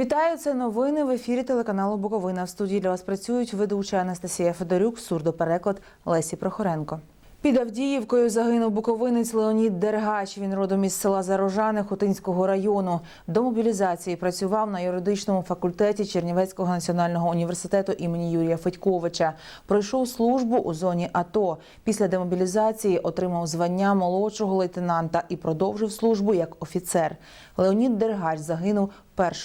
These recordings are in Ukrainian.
Вітаю, це новини в ефірі телеканалу Буковина. В студії для вас працюють ведуча Анастасія Федорюк, сурдопереклад Лесі Прохоренко. Під Авдіївкою загинув буковинець Леонід Дергач. Він родом із села Зарожани Хотинського району. До мобілізації працював на юридичному факультеті Чернівецького національного університету імені Юрія Федьковича. Пройшов службу у зоні АТО. Після демобілізації отримав звання молодшого лейтенанта і продовжив службу як офіцер. Леонід Дергач загинув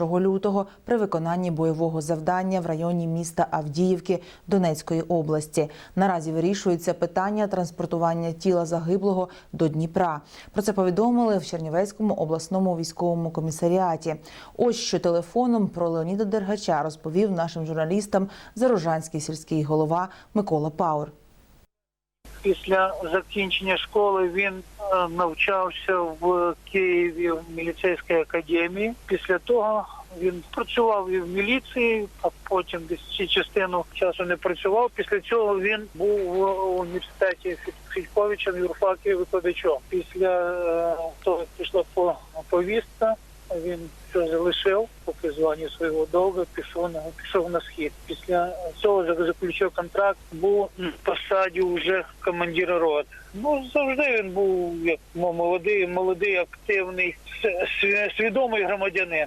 1 лютого при виконанні бойового завдання в районі міста Авдіївки Донецької області. Наразі вирішується питання транспортування тіла загиблого до Дніпра. Про це повідомили в Чернівецькому обласному військовому комісаріаті. Ось що телефоном про Леоніда Дергача розповів нашим журналістам Зарожанський сільський голова Микола Паур. Після закінчення школи він е, навчався в Києві в міліцейській академії. Після того він працював і в міліції, а потім десь частину часу не працював. Після цього він був в університеті в юрфакі викладачом. Після е, того як пішла по повістка. Він все залишив, поки звання свого довго пішов на пішов на схід. Після цього за- заключив контракт, був на посаді вже командира роти. Ну завжди він був як ну, молодий, молодий, активний, свідомий громадянин.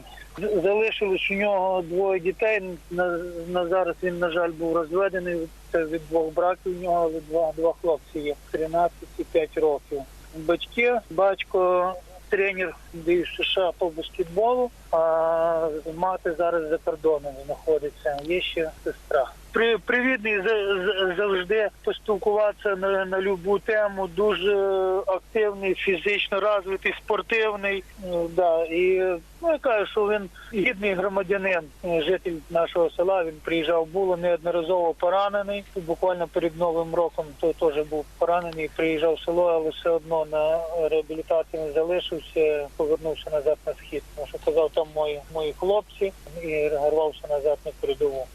Залишилось у нього двоє дітей. На, на зараз він, на жаль, був розведений. Це від двох браків у нього, але два, два хлопці є 13 і 5 років. Батьки, батько тренер в США по баскетболу, а мати зараз за кордоном знаходиться. Є ще сестра. При привідний за- за- завжди поспілкуватися на, на любу тему. Дуже активний, фізично розвитий, спортивний. Ну, Да, і ну я кажу, що він гідний громадянин, е, житель нашого села. Він приїжджав, було неодноразово поранений. Буквально перед новим роком то теж був поранений. Приїжджав в село, але все одно на реабілітації не залишився. Повернувся назад на схід. Тому що казав, там мої мої хлопці і рвався назад на передову.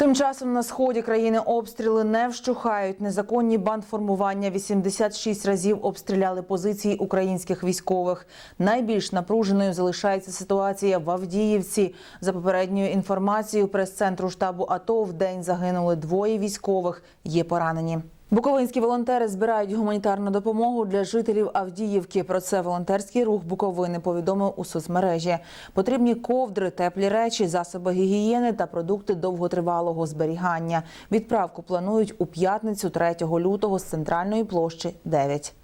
Тим часом на сході країни обстріли не вщухають. Незаконні бандформування 86 разів обстріляли позиції українських військових. Найбільш напруженою залишається ситуація в Авдіївці. За попередньою інформацією прес-центру штабу АТО в день загинули двоє військових. Є поранені. Буковинські волонтери збирають гуманітарну допомогу для жителів Авдіївки. Про це волонтерський рух Буковини повідомив у соцмережі. Потрібні ковдри, теплі речі, засоби гігієни та продукти довготривалого зберігання. Відправку планують у п'ятницю 3 лютого з центральної площі 9.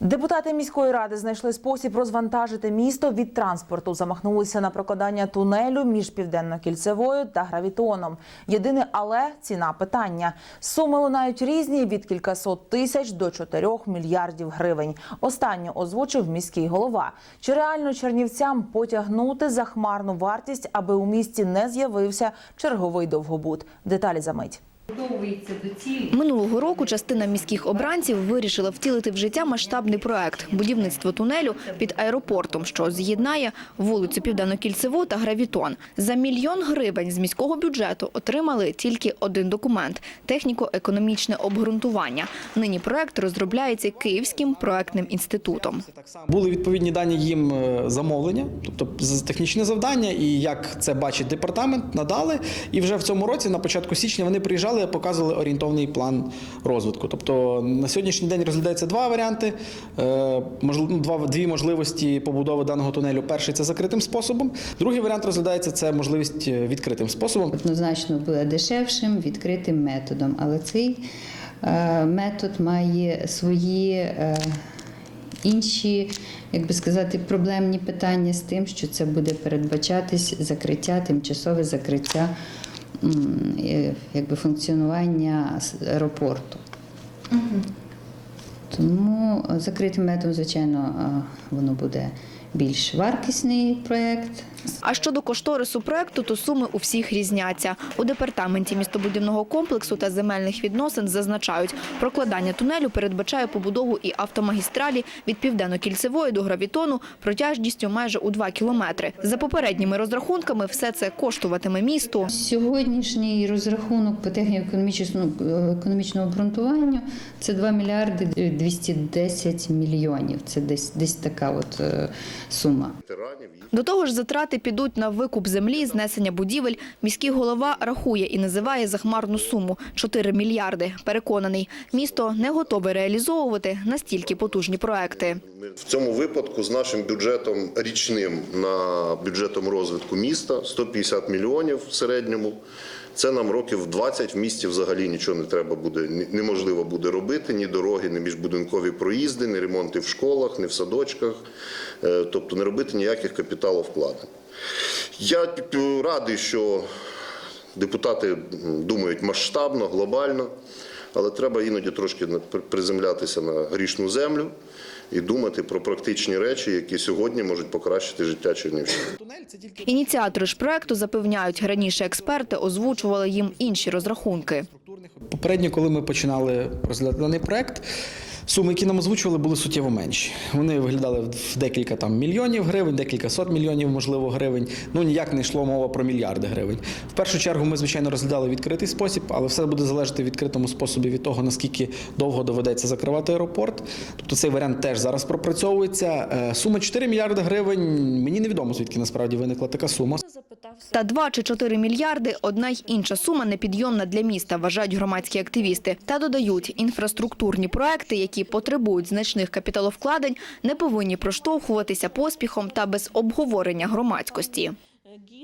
Депутати міської ради знайшли спосіб розвантажити місто від транспорту. Замахнулися на прокладання тунелю між південно-кільцевою та гравітоном. Єдине, але ціна питання. Суми лунають різні від кількасот тисяч до 4 мільярдів гривень. Останню озвучив міський голова. Чи реально чернівцям потягнути захмарну вартість, аби у місті не з'явився черговий довгобуд? Деталі за мить. Минулого року частина міських обранців вирішила втілити в життя масштабний проект – будівництво тунелю під аеропортом, що з'єднає вулицю Південно-Кільцеву та Гравітон. За мільйон гривень з міського бюджету отримали тільки один документ – техніко-економічне обґрунтування. Нині проект розробляється Київським проектним інститутом. Були відповідні дані їм е, замовлення, тобто з- технічне завдання, і як це бачить департамент, надали. І вже в цьому році, на початку січня, вони приїжджали і показували орієнтовний план розвитку. Тобто на сьогоднішній день розглядається два варіанти, е, ну, дві можливості побудови даного тунелю. Перший це закритим способом. Другий варіант розглядається це можливість е, відкритим способом. Однозначно буде дешевшим, відкритим методом, але цей е, метод має свої інші, як би сказати, проблемні питання з тим, що це буде передбачатись закриття, тимчасове закриття якби функціонування аеропорту. аеропорту. Тому закритим методом, звичайно, воно буде більш вартісний проєкт. А щодо кошторису проекту, то суми у всіх різняться. У департаменті містобудівного комплексу та земельних відносин зазначають, прокладання тунелю передбачає побудову і автомагістралі від південно-кільцевої до гравітону протяжністю майже у 2 кілометри. За попередніми розрахунками, все це коштуватиме місту Сьогоднішній розрахунок по техніко-економічному економічному обґрунтуванню це 2 мільярди 210 мільйонів. Це десь десь така от е, сума. До того ж, затрати підуть на викуп землі, знесення будівель. Міський голова рахує і називає захмарну суму – 4 мільярди. Переконаний, місто не готове реалізовувати настільки потужні проекти. В цьому випадку з нашим бюджетом річним на бюджетом розвитку міста 150 мільйонів в середньому. Це нам років 20 в місті взагалі нічого не треба буде, неможливо буде робити, ні дороги, ні міжбудинкові проїзди, ні ремонти в школах, ні в садочках, Е, тобто не робити ніяких капіталовкладень. Я е, радий, що депутати думають масштабно, глобально, але треба іноді трошки приземлятися на грішну землю і думати про практичні речі, які сьогодні можуть покращити життя Чернівщини. Ініціатори ж проекту запевняють, раніше експерти озвучували їм інші розрахунки. Попередньо, коли ми починали розглядати даний проект, суми, які нам озвучували, були суттєво менші. Вони виглядали в декілька там мільйонів гривень, декілька сот мільйонів, можливо, гривень. Ну ніяк не йшло мова про мільярди гривень. В першу чергу ми, звичайно, розглядали відкритий спосіб, але все буде залежати в відкритому способі від того, наскільки довго доведеться закривати аеропорт. Тобто цей варіант теж зараз пропрацьовується. Е, Сума 4 мільярди гривень. Мені невідомо, звідки насправді виникла така сума. Та 2 чи 4 мільярди – одна й інша сума непідйомна для міста, вважають громадські активісти. Та додають, інфраструктурні проекти, які потребують значних капіталовкладень, не повинні проштовхуватися поспіхом та без обговорення громадськості.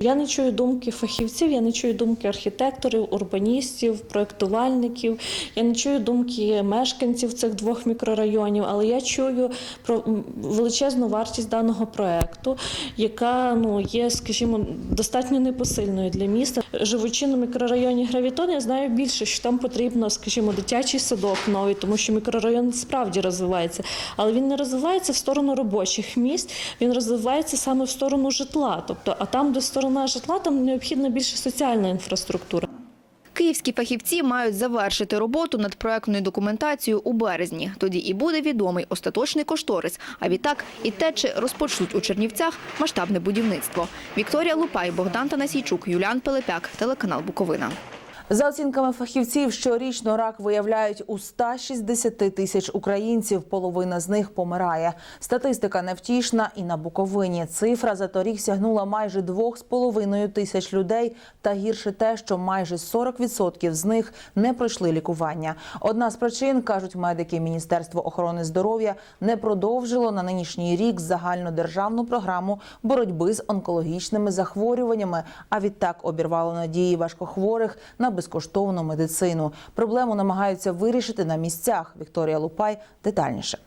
Я не чую думки фахівців, я не чую думки архітекторів, урбаністів, проєктувальників, я не чую думки мешканців цих двох мікрорайонів, але я чую про величезну вартість даного проекту, яка ну є, скажімо, достатньо непосильною для міста. Живучи на мікрорайоні Гравітон, я знаю більше, що там потрібно, скажімо, дитячий садок новий, тому що мікрорайон справді розвивається, але він не розвивається в сторону робочих місць, він розвивається саме в сторону житла. Тобто, а там, де сторона житла, там необхідна більше соціальна інфраструктура. Київські фахівці мають завершити роботу над проектною документацією у березні. Тоді і буде відомий остаточний кошторис, а відтак і те, чи розпочнуть у Чернівцях масштабне будівництво. Вікторія Лупай, Богдан Танасійчук, Юліан Пилипяк, телеканал Буковина. За оцінками фахівців, щорічно рак виявляють у 160 тисяч українців. Половина з них помирає. Статистика невтішна і на Буковині. Цифра за торік сягнула майже 2,5 тисяч людей. Та гірше те, що майже 40% з них не пройшли лікування. Одна з причин кажуть медики Міністерство охорони здоров'я не продовжило на нинішній рік загальнодержавну програму боротьби з онкологічними захворюваннями. А відтак обірвало надії важкохворих на безкоштовну медицину. Проблему намагаються вирішити на місцях. Вікторія Лупай детальніше.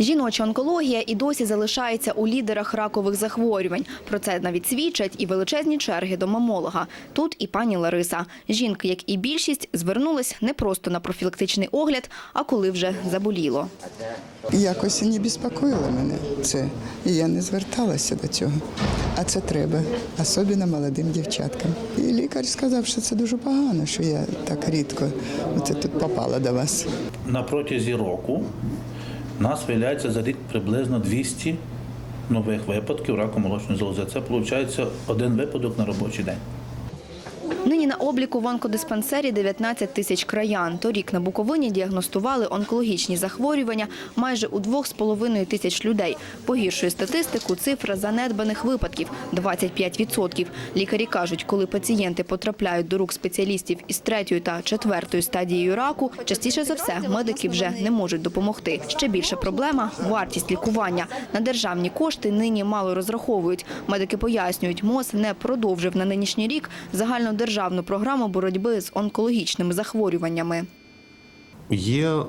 Жіноча онкологія і досі залишається у лідерах ракових захворювань. Про це навіть свідчать і величезні черги до мамолога. Тут і пані Лариса. Жінки, як і більшість, звернулись не просто на профілактичний огляд, а коли вже заболіло. Якось не безпокоїло мене це, і я не зверталася до цього. А це треба, особливо молодим дівчаткам. І лікар сказав, що це дуже погано, що я так рідко оце тут попала до вас. на протязі року нас виявляється за рік приблизно 200 нових випадків раку молочної залози. Це виходить один випадок на робочий день. Нині на обліку в онкодиспансері 19 тисяч краян. Торік на Буковині діагностували онкологічні захворювання майже у 2,5 тисяч людей. Погіршує статистику цифра занедбаних випадків – 25%. Лікарі кажуть, коли пацієнти потрапляють до рук спеціалістів із третьою та четвертою стадією раку, частіше за все медики вже не можуть допомогти. Ще більша проблема – вартість лікування. На державні кошти нині мало розраховують. Медики пояснюють, МОЗ не продовжив на нинішній рік загальнодержавну програму боротьби з онкологічними захворюваннями. Є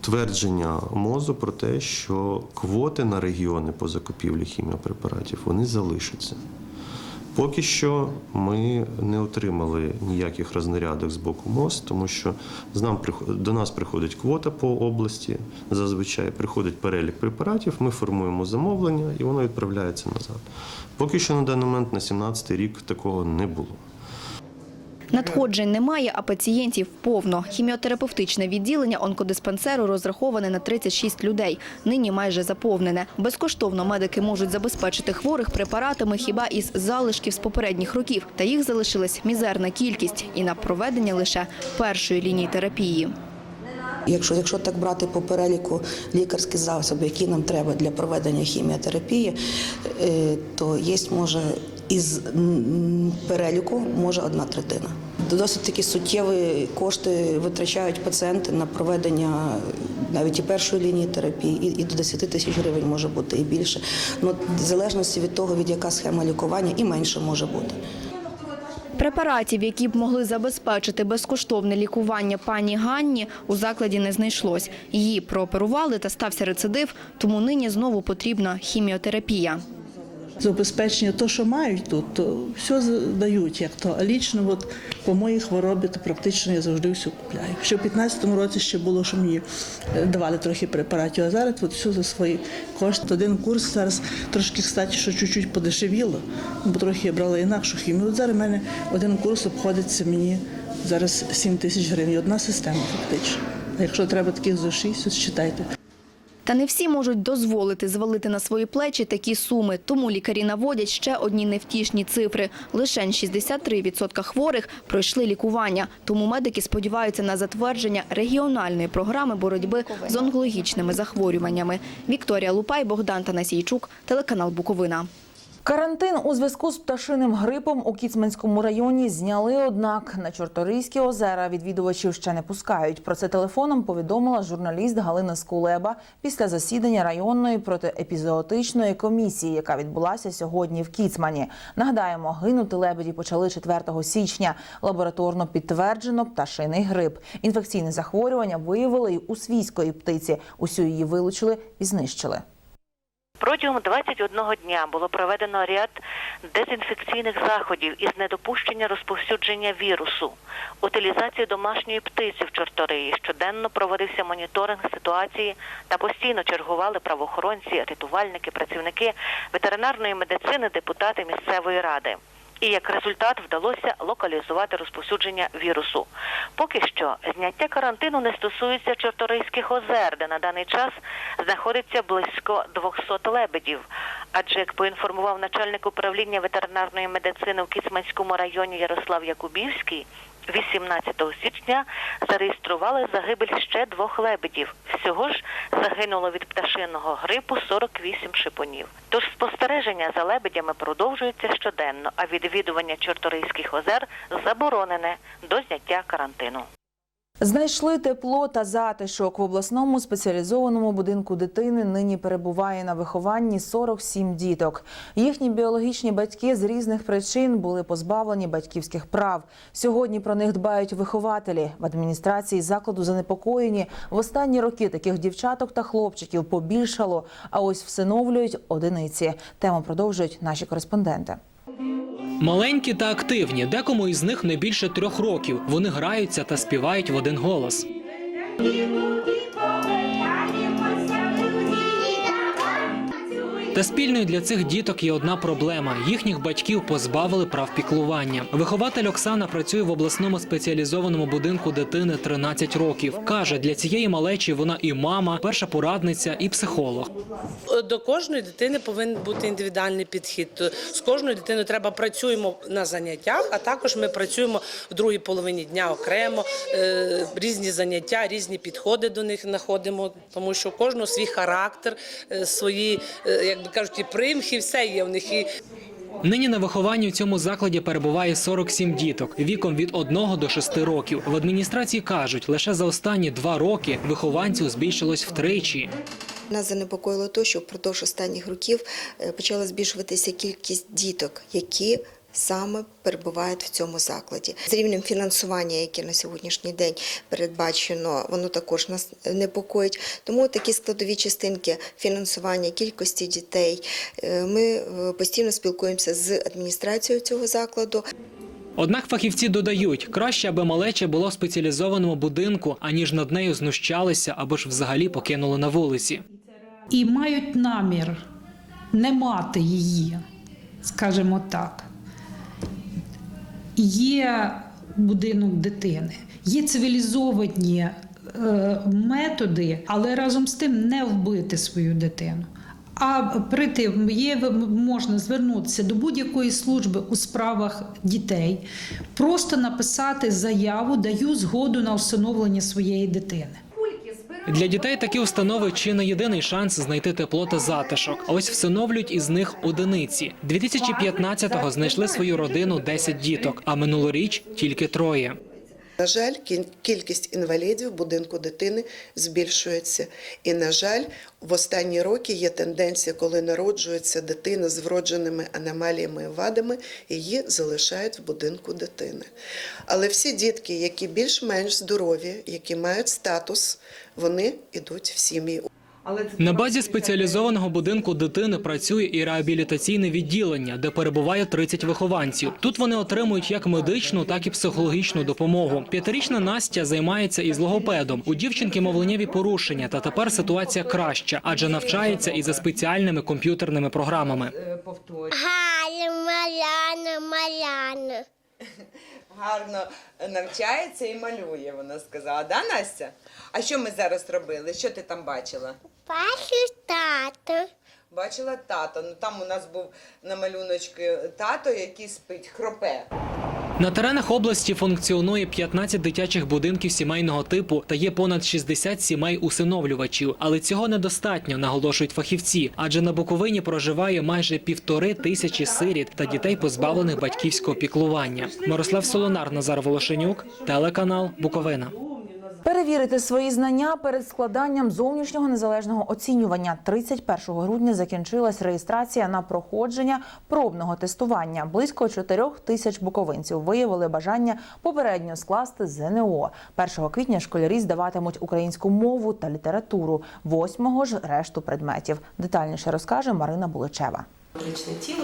твердження МОЗу про те, що квоти на регіони по закупівлі хіміопрепаратів вони залишаться. Поки що ми не отримали ніяких рознарядок з боку МОЗ, тому що до нас приходить квота по області. Зазвичай приходить перелік препаратів, ми формуємо замовлення і воно відправляється назад. Поки що на даний момент на 17-й рік такого не було. Надходжень немає, а пацієнтів повно. Хіміотерапевтичне відділення онкодиспансеру розраховане на 36 людей. Нині майже заповнене. Безкоштовно медики можуть забезпечити хворих препаратами хіба із залишків з попередніх років. Та їх залишилась мізерна кількість і на проведення лише першої лінії терапії. Якщо, якщо так брати по переліку лікарські засоби, які нам треба для проведення хіміотерапії, е, то є може із переліку може одна третина. Досить такі суттєві кошти витрачають пацієнти на проведення навіть і першої лінії терапії, і, і до 10 тисяч гривень може бути і більше. Ну, в залежності від того, від яка схема лікування, і менше може бути. Препаратів, які б могли забезпечити безкоштовне лікування пані Ганні, у закладі не знайшлось. Її прооперували та стався рецидив, тому нині знову потрібна хіміотерапія. Забезпечення, то, що мають тут, то все дають. Як то. А лічно от, по моїй хворобі, то практично я завжди все купляю. Ще в 15-му році ще було, що мені е, давали трохи препаратів, а зараз от все за свої кошти. Один курс зараз трошки, кстати, що чуть-чуть подешевіло, бо трохи я брала інакшу хімію. От зараз в мене один курс обходиться мені зараз 7 тисяч гривень. Одна система фактично. Якщо треба таких за 6, то считайте. Та не всі можуть дозволити звалити на свої плечі такі суми. Тому лікарі наводять ще одні невтішні цифри. Лише 63% хворих пройшли лікування. Тому медики сподіваються на затвердження регіональної програми боротьби з онкологічними захворюваннями. Вікторія Лупай, Богдан Танасійчук, телеканал Буковина. Карантин у зв'язку з пташиним грипом у Кіцманському районі зняли, однак на Чорторийські озера відвідувачів ще не пускають. Про це телефоном повідомила журналіст Галина Скулеба після засідання районної протиепізоотичної комісії, яка відбулася сьогодні в Кіцмані. Нагадаємо, гинути лебеді почали 4 січня. Лабораторно підтверджено пташиний грип. Інфекційне захворювання виявили й у свійської птиці. Усю її вилучили і знищили. Протягом 21 дня було проведено ряд дезінфекційних заходів із недопущення розповсюдження вірусу, утилізації домашньої птиці в Чорториї. Щоденно проводився моніторинг ситуації та постійно чергували правоохоронці, рятувальники, працівники ветеринарної медицини, депутати місцевої ради. І як результат вдалося локалізувати розповсюдження вірусу. Поки що зняття карантину не стосується Чорторийських озер, де на даний час знаходиться близько 200 лебедів. Адже, як поінформував начальник управління ветеринарної медицини в Кіцманському районі Ярослав Якубівський, 18 січня зареєстрували загибель ще двох лебедів. Всього ж загинуло від пташиного грипу 48 шипунів. Тож спостереження за лебедями продовжується щоденно, а відвідування Чорторийських озер заборонене до зняття карантину. Знайшли тепло та затишок в обласному спеціалізованому будинку дитини. Нині перебуває на вихованні 47 діток. Їхні біологічні батьки з різних причин були позбавлені батьківських прав. Сьогодні про них дбають вихователі в адміністрації закладу. Занепокоєні в останні роки таких дівчаток та хлопчиків побільшало. А ось всиновлюють одиниці. Тему продовжують наші кореспонденти. Маленькі та активні, декому із них не більше трьох років. Вони граються та співають в один голос. Та спільною для цих діток є одна проблема: їхніх батьків позбавили прав піклування. Вихователь Оксана працює в обласному спеціалізованому будинку дитини 13 років. каже, для цієї малечі вона і мама, перша порадниця, і психолог. До кожної дитини повинен бути індивідуальний підхід. З кожною дитиною треба працюємо на заняттях, а також ми працюємо в другій половині дня окремо. е, Різні заняття, різні підходи до них знаходимо, тому що у кожного свій характер, е, свої, е, як би кажуть, і примхи, все є в них. І Нині на вихованні в цьому закладі перебуває 47 діток віком від 1 до 6 років. В адміністрації кажуть, лише за останні два роки вихованців збільшилось втричі. Нас занепокоїло те, що впродовж останніх років е, почала збільшуватися кількість діток, які саме перебувають в цьому закладі. З рівнем фінансування, яке на сьогоднішній день передбачено, воно також нас непокоїть. Тому такі складові частинки фінансування кількості дітей. е, Ми е, постійно спілкуємося з адміністрацією цього закладу. Однак фахівці додають, краще, аби малеча була в спеціалізованому будинку, аніж над нею знущалися або ж взагалі покинули на вулиці. і мають намір не мати її, скажімо так. Є будинок дитини, є цивілізовані е, методи, але разом з тим не вбити свою дитину. А прийти є можна звернутися до будь-якої служби у справах дітей, просто написати заяву, даю згоду на усиновлення своєї дитини. Для дітей такі установи чи не єдиний шанс знайти тепло та затишок. Ось всиновлюють із них одиниці. 2015-го знайшли свою родину 10 діток, а минулоріч тільки троє. На жаль, кількість інвалідів в будинку дитини збільшується. І, на жаль, в останні роки є тенденція, коли народжується дитина з вродженими аномаліями і вадами, її залишають в будинку дитини. Але всі дітки, які більш-менш здорові, які мають статус, вони йдуть в сім'ї. На базі спеціалізованого будинку дитини працює і реабілітаційне відділення, де перебуває 30 вихованців. Тут вони отримують як медичну, так і психологічну допомогу. П'ятирічна Настя займається із логопедом. У дівчинки мовленнєві порушення, та тепер ситуація краща, адже навчається і за спеціальними комп'ютерними програмами. Галя, Маляна, Маляна. гарно навчається і малює, вона сказала. Да, Настя? А що ми зараз робили? Що ти там бачила? Бачу тато. Бачила тато. Ну там у нас був на малюночку тато, який спить, хропе. На теренах області функціонує 15 дитячих будинків сімейного типу та є понад 60 сімей усиновлювачів. Але цього недостатньо, наголошують фахівці. Адже на Буковині проживає майже півтори тисячі сиріт та дітей, позбавлених батьківського піклування. Мирослав Солонар, Назар Волошенюк, телеканал Буковина. Перевірити свої знання перед складанням зовнішнього незалежного оцінювання. 31 грудня закінчилась реєстрація на проходження пробного тестування. Близько 4 тисяч буковинців виявили бажання попередньо скласти ЗНО. 1 квітня школярі здаватимуть українську мову та літературу. 8 ж решту предметів. Детальніше розкаже Марина Буличева.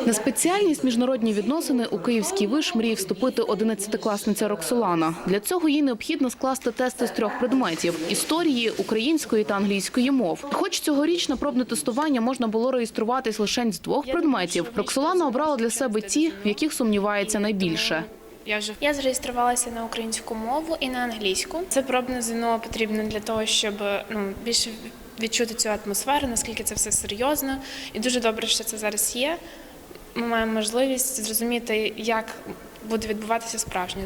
На спеціальність міжнародні відносини у Київський виш мріє вступити 11-класниця Роксолана. Для цього їй необхідно скласти тести з трьох предметів – історії, української та англійської мов. Хоч цьогоріч на пробне тестування можна було реєструватись лише з двох предметів, Роксолана обрала для себе ті, в яких сумнівається найбільше. Я вже я зареєструвалася на українську мову і на англійську. Це пробне ЗНО потрібно для того, щоб ну більше відчути цю атмосферу, наскільки це все серйозно, і дуже добре, що це зараз є. Ми маємо можливість зрозуміти, як буде відбуватися справжнє.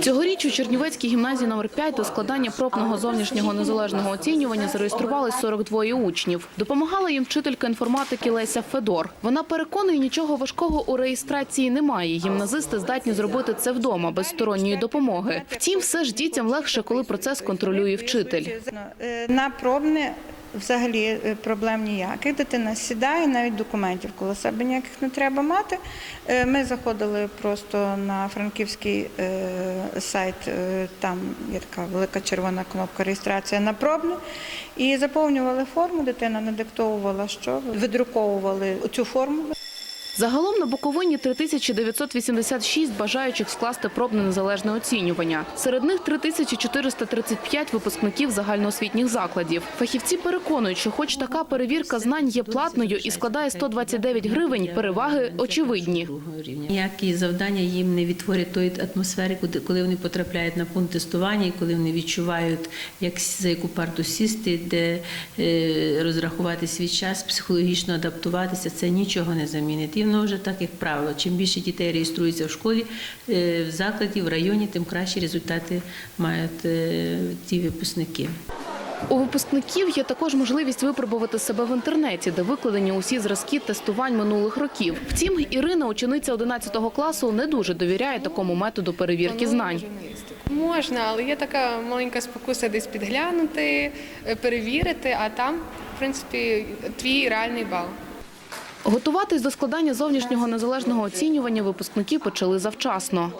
Цьогоріч у Чернівецькій гімназії номер 5 до складання пробного зовнішнього незалежного оцінювання зареєструвались 42 учнів. Допомагала їм вчителька інформатики Леся Федор. Вона переконує, нічого важкого у реєстрації немає. Гімназисти здатні зробити це вдома без сторонньої допомоги. Втім, все ж дітям легше, коли процес контролює вчитель. Е, На пробне взагалі е, проблем ніяких. Дитина сідає, навіть документів коло себе ніяких не треба мати. Е, Ми заходили просто на франківський е, сайт, там є така велика червона кнопка реєстрація на пробне. І заповнювали форму, дитина надиктовувала, що видруковували цю форму. Загалом на Буковині 3986 бажаючих скласти пробне незалежне оцінювання. Серед них 3435 випускників загальноосвітніх закладів. Фахівці переконують, що хоч така перевірка знань є платною і складає 129 гривень, переваги очевидні. Ніякі завдання їм не відтворять тої атмосфери, коли вони потрапляють на пункт тестування, і коли вони відчувають, як за яку парту сісти, де е, розрахувати свій час, психологічно адаптуватися, це нічого не замінить. Воно вже так, як правило, чим більше дітей реєструється в школі, е, в закладі, в районі, тим кращі результати мають е, ті випускники. У випускників є також можливість випробувати себе в інтернеті, де викладені усі зразки тестувань минулих років. Втім, Ірина, учениця 11 класу, не дуже довіряє такому методу перевірки знань. Можна, але є така маленька спокуса десь підглянути, е, перевірити, а там, в принципі, твій реальний бал. Готуватись до складання зовнішнього незалежного оцінювання випускники почали завчасно.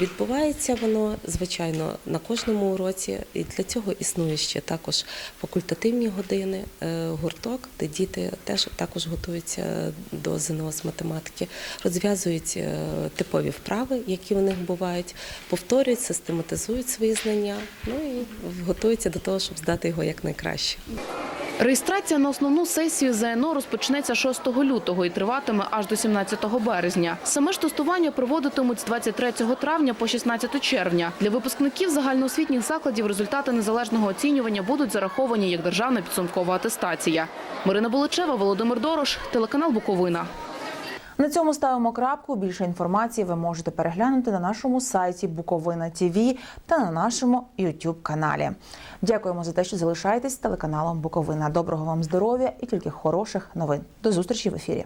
Відбувається воно, звичайно, на кожному уроці, і для цього існує ще також факультативні години, е, гурток, де діти теж також готуються до ЗНО з математики, розв'язують е, типові вправи, які у них бувають, повторюють, систематизують свої знання, ну і готуються до того, щоб здати його якнайкраще. Реєстрація на основну сесію ЗНО розпочнеться 6 лютого і триватиме аж до 17 березня. Саме ж тестування проводитимуть з 23 травня по 16 червня. Для випускників загальноосвітніх закладів результати незалежного оцінювання будуть зараховані як державна підсумкова атестація. Марина Боличева, Володимир Дорош, телеканал Буковина. На цьому ставимо крапку. Більше інформації ви можете переглянути на нашому сайті Буковина ТІВІ та на нашому youtube каналі. Дякуємо за те, що залишаєтесь телеканалом Буковина. Доброго вам здоров'я і тільки хороших новин. До зустрічі в ефірі.